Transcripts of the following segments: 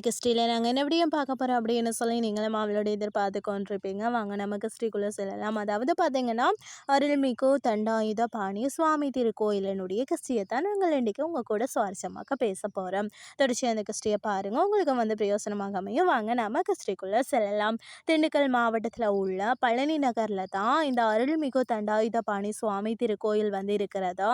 கிறிஸ்டியில் நாங்கள் என்ன எப்படியும் பார்க்க போகிறோம் அப்படின்னு சொல்லி நீங்களும் அவளோட எதிர்பார்த்து கொண்டிருப்பீங்க வாங்க நம்ம கிறிஸ்டிக்குள்ளே செல்லலாம். அதாவது பார்த்தீங்கன்னா அருள்மிகு தண்டாயுத பாணி சுவாமி திருக்கோயிலனுடைய கிறிஸ்டியை தான் நாங்கள் இன்றைக்கி உங்கள் கூட சுவாரஸ்யமாக பேச போகிறோம் தொடர்ச்சி அந்த கிறிஸ்டியை பாருங்கள் உங்களுக்கு வந்து பிரயோசனமாக அமையும். வாங்க நம்ம கிறிஸ்டிக்குள்ளே செல்லலாம். திண்டுக்கல் மாவட்டத்தில் உள்ள பழனி நகரில் தான் இந்த அருள்மிகு தண்டாயுத பாணி சுவாமி திருக்கோயில் வந்து இருக்கிறதா?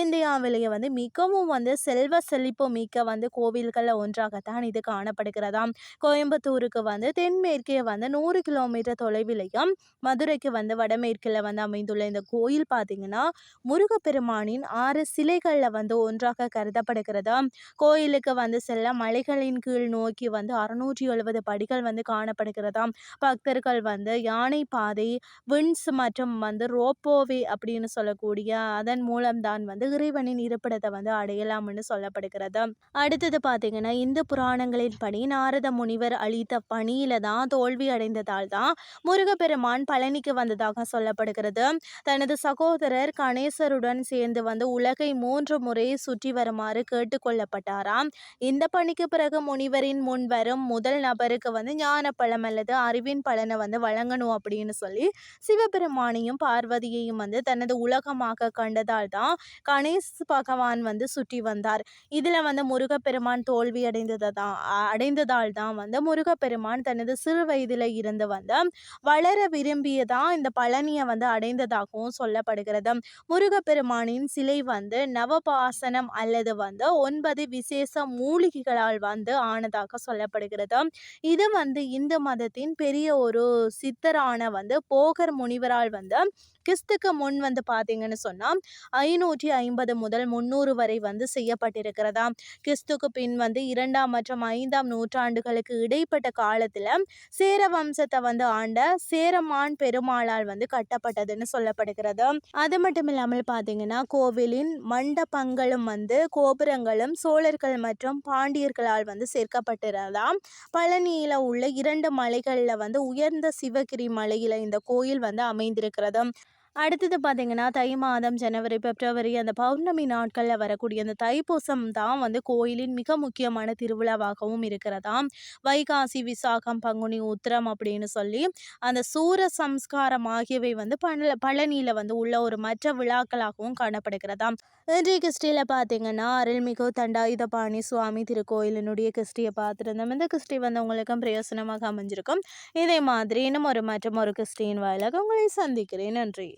இந்தியாவிலேயே வந்து மிகவும் வந்து செல்வ செழிப்பு மிக்க வந்து கோவில்களில் ஒன்றாகத்தான் இது காணப்படுகிறதாம். கோயம்புத்தூருக்கு வந்து தென்மேற்கே வந்து நூறு கிலோமீட்டர் தொலைவிலையும் மதுரைக்கு வந்து வடமேற்கில் வந்து அமைந்துள்ள இந்த கோயில் பார்த்தீங்கன்னா முருகப்பெருமானின் ஆறு சிலைகளில் வந்து ஒன்றாக கருதப்படுகிறதா கோயிலுக்கு வந்து செல்ல மலைகளின் கீழ் நோக்கி வந்து அறுநூற்றி எழுபது படிகள் வந்து காணப்படுகிறதாம். பக்தர்கள் வந்து யானை பாதை விண்ஸ் மற்றும் வந்து ரோப்போவே அப்படின்னு சொல்லக்கூடிய அதன் மூலம்தான் வந்து இறைவனின் இருப்பிடத்தை வந்து அடையலாம்னு சொல்லப்படுகிறது அடுத்தது பார்த்தீங்கன்னா இந்து புராணங்களை படி நாரத முனிவர் அளித்த பணியில தான் தோல்வி அடைந்ததால் தான் முருகப்பெருமான் பழனிக்கு வந்ததாக சொல்லப்படுகிறது. தனது சகோதரர் கணேசருடன் சேர்ந்து வந்து உலகை மூன்று முறை சுற்றி வருமாறு கேட்டுக்கொள்ளப்பட்டாராம் இந்த பணிக்கு பிறகு முனிவரின் முன் வரும் முதல் நபருக்கு வந்து ஞான பழம் அல்லது அறிவின் பலனை வந்து வழங்கணும் அப்படின்னு சொல்லி சிவபெருமானையும் பார்வதியையும் வந்து தனது உலகமாக கண்டதால் தான் கணேஷ் பகவான் வந்து சுற்றி வந்தார். இதில் வந்து முருகப்பெருமான் தோல்வி அடைந்ததை தான். அடைந்ததால் தான் வந்து முருகப்பெருமான் தனது சிறு வயதில் இருந்து வந்து வளர விரும்பியதான் இந்த பழனியை வந்து அடைந்ததாகவும் சொல்லப்படுகிறது. முருகப்பெருமானின் சிலை வந்து நவபாசனம் அல்லது வந்து ஒன்பது விசேஷ மூலிகைகளால் வந்து ஆனதாக சொல்லப்படுகிறது. இது வந்து இந்து மதத்தின் பெரிய ஒரு சித்தரான வந்து போகர் முனிவரால் வந்து கிறிஸ்துக்கு முன் வந்து பார்த்தீங்கன்னு சொன்னால் ஐநூற்றி ஐம்பது முதல் முந்நூறு வரை வந்து செய்யப்பட்டிருக்கிறதா கிறிஸ்துக்கு பின் வந்து இரண்டாம் மற்றும் ஐந்தாம் நூற்றாண்டுகளுக்கு இடைப்பட்ட காலத்தில் சேர வம்சத்தை வந்து ஆண்ட சேரமான் பெருமாளால் வந்து கட்டப்பட்டதுன்னு சொல்லப்படுகிறது. அது மட்டும் இல்லாமல் பார்த்தீங்கன்னா கோவிலின் மண்டபங்களும் வந்து கோபுரங்களும் சோழர்கள் மற்றும் பாண்டியர்களால் வந்து சேர்க்கப்பட்டிருந்தாம் பழனியில் உள்ள இரண்டு மலைகளில் வந்து உயர்ந்த சிவகிரி மலையில் இந்த கோயில் வந்து அமைந்திருக்கிறது. அடுத்தது பார்த்தீங்கன்னா தை மாதம் ஜனவரி பிப்ரவரி அந்த பௌர்ணமி நாட்களில் வரக்கூடிய அந்த தைப்பூசம் தான் வந்து கோயிலின் மிக முக்கியமான திருவிழாவாகவும் இருக்கிறதாம் வைகாசி விசாகம் பங்குனி உத்திரம் அப்படின்னு சொல்லி அந்த சூர சம்ஸ்காரம் ஆகியவை வந்து பழ பழனியில் வந்து உள்ள ஒரு மற்ற விழாக்களாகவும் காணப்படுகிறதாம் இன்றைய கிறிஸ்டியில் பார்த்தீங்கன்னா அருள்மிகு தண்டாயுதபாணி சுவாமி திருக்கோயிலினுடைய கிறிஸ்டியை பார்த்துருந்தோம் இந்த கிறிஸ்டி வந்து உங்களுக்கும் பிரயோசனமாக அமைஞ்சிருக்கும். இதே மாதிரி இன்னும் ஒரு மற்றும் ஒரு கிறிஸ்டியின் வாயிலாக உங்களை சந்திக்கிறேன். நன்றி.